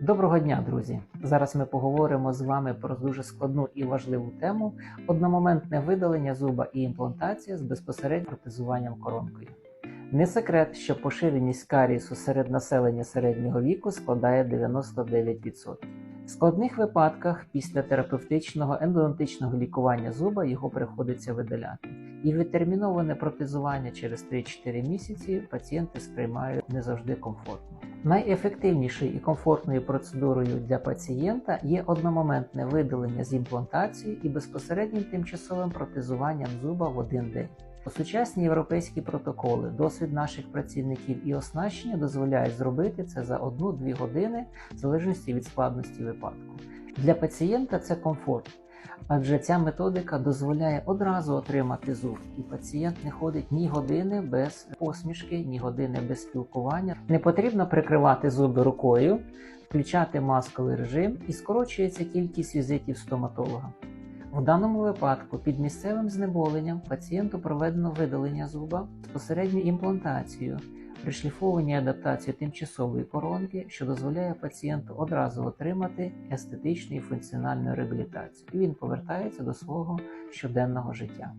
Доброго дня, друзі! Зараз ми поговоримо з вами про дуже складну і важливу тему одномоментне видалення зуба і імплантація з безпосереднім протезуванням коронкою. Не секрет, що поширеність карієсу серед населення середнього віку складає 99%. В складних випадках після терапевтичного ендодонтичного лікування зуба його приходиться видаляти. І відтерміноване протезування через 3-4 місяці пацієнти сприймають не завжди комфортно. Найефективнішою і комфортною процедурою для пацієнта є одномоментне видалення з імплантацією і безпосереднім тимчасовим протезуванням зуба в один день. Сучасні європейські протоколи, досвід наших працівників і оснащення дозволяють зробити це за 1-2 години в залежності від складності випадку. Для пацієнта це комфорт, адже ця методика дозволяє одразу отримати зуб, і пацієнт не ходить ні години без посмішки, ні години без спілкування. Не потрібно прикривати зуби рукою, включати масковий режим і скорочується кількість візитів стоматолога. В даному випадку під місцевим знеболенням пацієнту проведено видалення зуба безпосередньо імплантацію, пришліфовані адаптації тимчасової коронки, що дозволяє пацієнту одразу отримати естетичну і функціональну реабілітацію. І він повертається до свого щоденного життя.